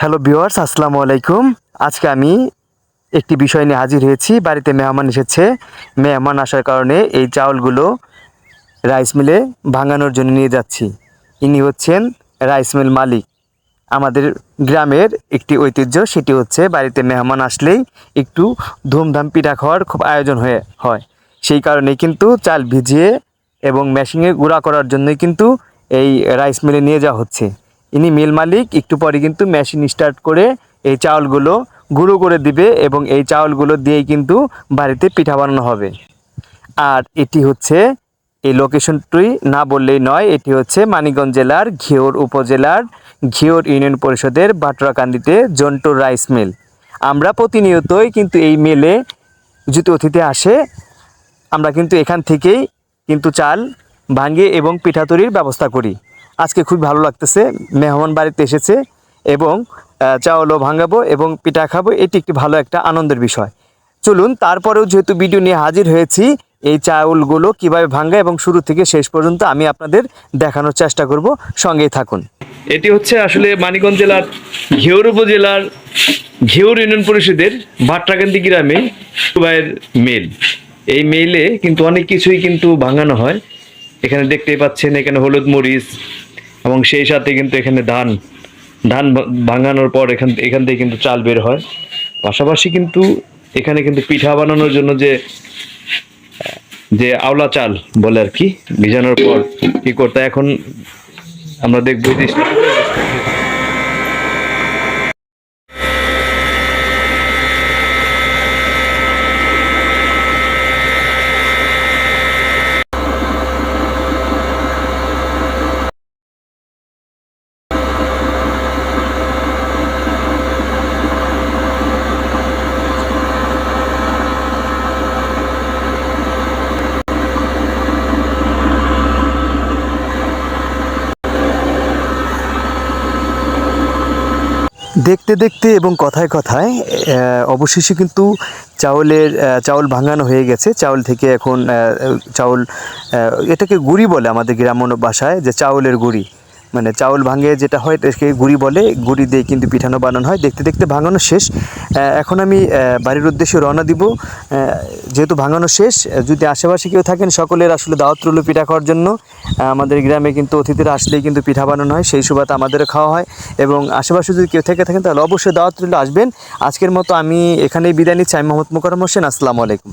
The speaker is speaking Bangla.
হ্যালো ভিউয়ার্স, আসসালামু আলাইকুম। আজকে আমি একটি বিষয় নিয়ে হাজির হয়েছি। বাড়িতে মেহমান এসেছে। মেহমান আসার কারণে এই চাউলগুলো রাইস মিলে ভাঙানোর জন্য নিয়ে যাচ্ছি। ইনি হচ্ছেন রাইস মিল মালিক। আমাদের গ্রামের একটি ঐতিহ্য, সেটি হচ্ছে বাড়িতে মেহমান আসলেই একটু ধুমধাম পিঠা খাওয়ার খুব আয়োজন হয়ে, হয়। সেই কারণে কিন্তু চাল ভিজিয়ে এবং মেশিনে গুঁড়া করার জন্যই কিন্তু এই রাইস মিলে নিয়ে যাওয়া হচ্ছে। ইনি মিল মালিক, একটু পরে কিন্তু মেশিন স্টার্ট করে এই চাউলগুলো গুঁড়ো করে দিবে এবং এই চাউলগুলো দিয়েই কিন্তু বাড়িতে পিঠা বানানো হবে। আর এটি হচ্ছে, এই লোকেশনটি না বললেই নয়, এটি হচ্ছে মানিকগঞ্জ জেলার ঘিওর উপজেলার ঘিওর ইউনিয়ন পরিষদের বাটরাকান্দিতে জন্টু রাইস মিল। আমরা প্রতিনিয়তই কিন্তু এই মিলে যদি অতিথি আসে, আমরা কিন্তু এখান থেকেই কিন্তু চাল ভাঙে এবং পিঠা তৈরির ব্যবস্থা করি। আজকে খুব ভালো লাগতেছে। মেহমান বাড়িতে এসেছে এবং চাউলও ভাঙাবো এবং পিঠা খাব, এটি একটি ভালো একটা আনন্দের বিষয়। চলুন, তারপরেও যেহেতু ভিডিও নিয়ে হাজির হয়েছি, এই চাউলগুলো কীভাবে ভাঙা এবং শুরু থেকে শেষ পর্যন্ত আমি আপনাদের দেখানোর চেষ্টা করব। সঙ্গেই থাকুন। এটি হচ্ছে আসলে মানিকগঞ্জ জেলার ঘিওর উপজেলার ঘিওর ইউনিয়ন পরিষদের ভাট্রাকান্দি গ্রামে সুবাইয়ের মেল। এই মেইলে কিন্তু অনেক কিছুই কিন্তু ভাঙানো হয়। এখানে দেখতেই পাচ্ছেন, এখানে হলুদ মরিচ এবং সেই সাথে কিন্তু এখানে ধান ধান ভাঙানোর পর এখান এখান থেকে কিন্তু চাল বের হয়। পাশাপাশি কিন্তু এখানে কিন্তু পিঠা বানানোর জন্য যে যে আওলা চাল বলে আর কি, ভিজানোর পর কি করতে এখন আমরা দেখব দেখতে দেখতে এবং কথায় কথায় অবশেষে কিন্তু চাউলের চাউল ভাঙানো হয়ে গেছে। চাউল থেকে এখন চাউল এটাকে গুড়ি বলে আমাদের গ্রাম্য ভাষায়, যে চাউলের গুড়ি। মানে চাউল ভাঙে যেটা হয়, এটাকে গুড়ি বলে। গুড়ি দিয়ে কিন্তু পিঠানো বানানো হয়। দেখতে দেখতে ভাঙানো শেষ। এখন আমি বাড়ির উদ্দেশ্যে রওনা দিব। যেহেতু ভাঙানো শেষ যদি আশেপাশে কেউ থাকেন, সকলের আসলে দাওয়াত রইল পিঠা খাওয়ার জন্য। আমাদের গ্রামে কিন্তু অতিথিরা আসলেই কিন্তু পিঠা বানানো হয়। সেই সুবাদে আমাদেরও খাওয়া হয়। এবং আশেপাশে যদি কেউ থেকে থাকেন, তাহলে অবশ্যই দাওয়াত রইল, আসবেন। আজকের মতো আমি এখানেই বিদায় নিচ্ছি। আমি মোহাম্মদ মোকারম হোসেন। আসসালামু আলাইকুম।